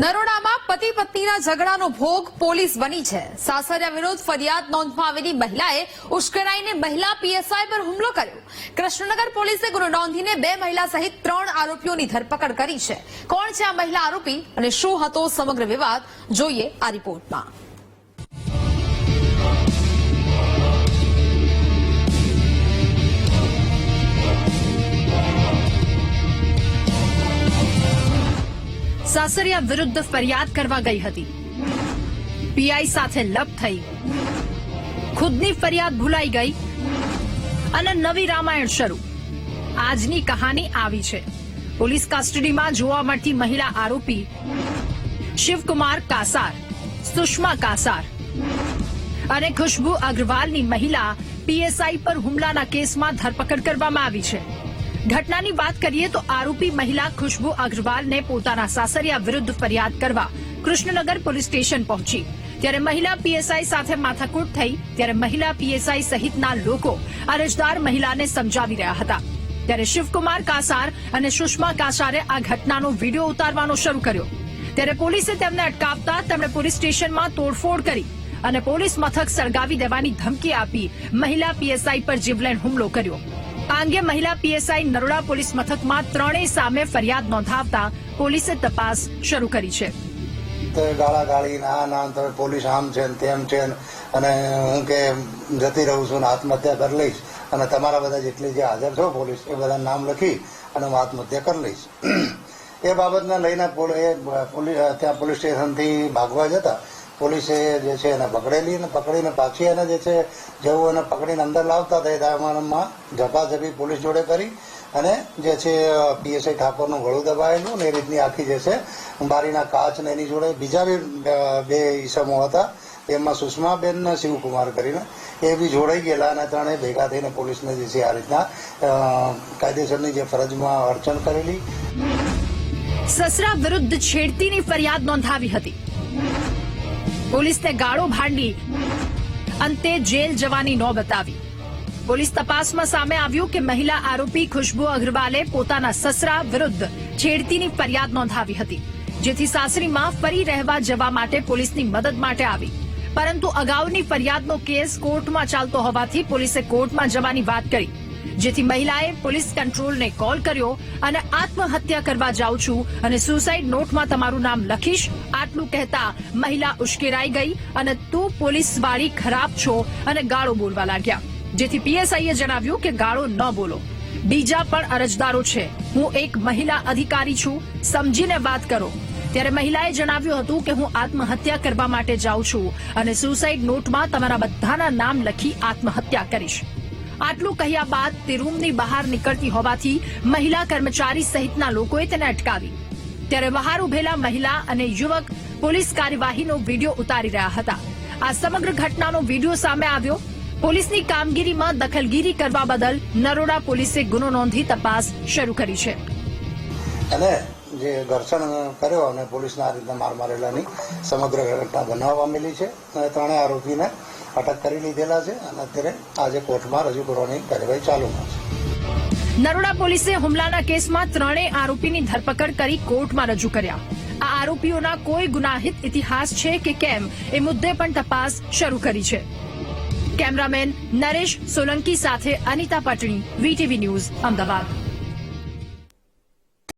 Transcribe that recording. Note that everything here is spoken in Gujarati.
નરોડામાં પતિ પત્નીના ઝઘડાનો ભોગ પોલીસ બની છે. સાસરિયા વિરુદ્ધ ફરિયાદ નોંધવા આવેલી મહિલાએ ઉશ્કેરાઈને મહિલા પીએસઆઈ પર હુમલો કર્યો. કૃષ્ણનગર પોલીસે ગુનો નોંધીને બે મહિલા સહિત ત્રણ આરોપીઓની ધરપકડ કરી છે. કોણ છે આ મહિલા આરોપી અને શું હતો સમગ્ર વિવાદ? જોઈએ આ રિપોર્ટમાં. સાસરિયા વિરુદ્ધ ફરિયાદ કરવા ગઈ હતી. પીઆઈ સાથે લપ થઈ. ખુદની ફરિયાદ ભૂલાઈ ગઈ અને નવી રામાયણ શરૂ. આજની કહાની આવી છે. પોલીસ કસ્ટડીમાં જોવા મળતી મહિલા આરોપી શિવકુમાર કાસાર, સુષ્મા કાસાર અને ખુશ્બુ અગ્રવાલની મહિલા પીએસઆઈ પર હુમલાના કેસમાં ધરપકડ કરવામાં આવી છે. ઘટનાની વાત કરીએ તો આરોપી મહિલા ખુશ્બુ અગ્રવાલને પોતાના સાસરિયા વિરુદ્ધ ફરિયાદ કરવા કૃષ્ણનગર પોલીસ સ્ટેશન પહોંચી. ત્યારે મહિલા પીએસઆઈ સાથે માથાકૂટ થઈ, ત્યારે મહિલા પીએસઆઈ સહિતના લોકો અરજદાર મહિલાને સમજાવી રહ્યા હતા. ત્યારે શિવકુમાર કાસાર અને સુષ્મા કાસારે આ ઘટનાનો વીડિયો ઉતારવાનો શરૂ કર્યો. ત્યારે પોલીસે તેમને અટકાવતા તેમણે પોલીસ સ્ટેશનમાં તોડફોડ કરી અને પોલીસ મથક સળગાવી દેવાની ધમકી આપી મહિલા પીએસઆઈ પર જીવલેણ હુમલો કર્યો. આ અંગે મહિલા પીએસઆઈ નરોડા પોલીસ મથકમાં ત્રણેય સામે ફરિયાદ નોંધાવતા પોલીસે તપાસ શરૂ કરી છે. ગાળા ગાળી ના ના પોલીસ આમ છે તેમ છે અને હું કે જતી રહું છું આત્મહત્યા કરી લઈશ, અને તમારા બધા જેટલી જે હાજર છો પોલીસ, એ બધા નામ લખી અને હું આત્મહત્યા કરી લઈશ. એ બાબતને લઈને ત્યાં પોલીસ સ્ટેશનથી ભાગવા જતા પોલીસે જે છે એને પકડેલી અને પકડીને પાછી એને જે છે જેવું એને પકડીને અંદર લાવતા હતા એ દરમિયાનમાં ઝપાઝપી પોલીસ જોડે કરી અને જે છે પીએસઆઈ ઠાકોરનું ગળું દબાયેલું ને એ રીતની આખી જે છે બારીના કાચ ને એની જોડે બીજા બી બે ઈસમો હતા. એમાં સુષ્માબેન શિવકુમાર કરીને એ બી જોડાઈ ગયેલા અને ત્રણે ભેગા થઈને પોલીસને જે છે આ રીતના કાયદેસરની જે ફરજમાં અડચણ કરેલી. સસરા વિરુદ્ધ છેડતીની ફરિયાદ નોંધાવી હતી. પોલીસને ગાળો ભાંડી અંતે જેલ જવાની નોબત આવી પોલીસ તપાસમાં સામે આવ્યું કે મહિલા આરોપી ખુશ્બુ અગ્રવાલે પોતાના સસરા વિરુદ્ધ છેડતીની ફરિયાદ નોંધાવી હતી, જેથી સાસરીમાં ફરી રહેવા જવા માટે પોલીસની મદદ માટે આવી. પરંતુ અગાઉની ફરિયાદનો કેસ કોર્ટમાં ચાલતો હોવાથી પોલીસે કોર્ટમાં જવાની વાત કરી. જેથી મહિલાએ પોલીસ કંટ્રોલને કોલ કર્યો અને આત્મહત્યા કરવા જાઉં છું અને સુસાઇડ નોટમાં તમારું નામ લખીશ. આટલું કહેતા મહિલા ઉશ્કેરાઈ ગઈ અને તું પોલીસવાળી ખરાબ છો અને ગાળો બોલવા લાગ્યા. જેથી પીએસઆઈએ જણાવ્યું કે ગાળો ન બોલો. બીજા પણ અરજદારો છે. હું એક મહિલા અધિકારી છું. સમજીને વાત કરો. ત્યારે મહિલાએ જણાવ્યું હતું કે હું આત્મહત્યા કરવા માટે જાઉં છું અને સુસાઇડ નોટમાં તમારા બધાના નામ લખી આત્મહત્યા કરીશ. આટલું કહ્યા બાદ તે રૂમની બહાર નીકળતી હોવાથી મહિલા કર્મચારી સહિતના લોકોએ તેને અટકાવી. ત્યારે બહાર ઉભેલા મહિલા અને યુવક પોલીસ કાર્યવાહીનો વીડિયો ઉતારી રહ્યા હતા. આ સમગ્ર ઘટનાનો વીડિયો સામે આવ્યો. પોલીસની કામગીરીમાં દખલગીરી કરવા બદલ નરોડા પોલીસે ગુનો નોંધી તપાસ શરૂ કરી છે. અને જે ઘર્ષણ કર્યો અને પોલીસના આ રીતના માર મારેલાની સમગ્ર ઘટના બનાવવા પામેલી છે. ત્રણેય આરોપીને અટક કરી લીધેલા છે અને અત્યારે આજે કોર્ટમાં રજૂ કરવાની કાર્યવાહી ચાલુમાં છે. નરોડા પોલીસે હુમલાના કેસમાં ત્રણેય આરોપીની ધરપકડ કરી કોર્ટમાં રજૂ કર્યા. આ આરોપીઓના કોઈ ગુનાહિત ઇતિહાસ છે કે કેમ એ મુદ્દે પણ તપાસ શરૂ કરી છે. કેમેરામેન નરેશ સોલંકી સાથે અનિતા પટણી, વીટીવી ન્યૂઝ, અમદાવાદ.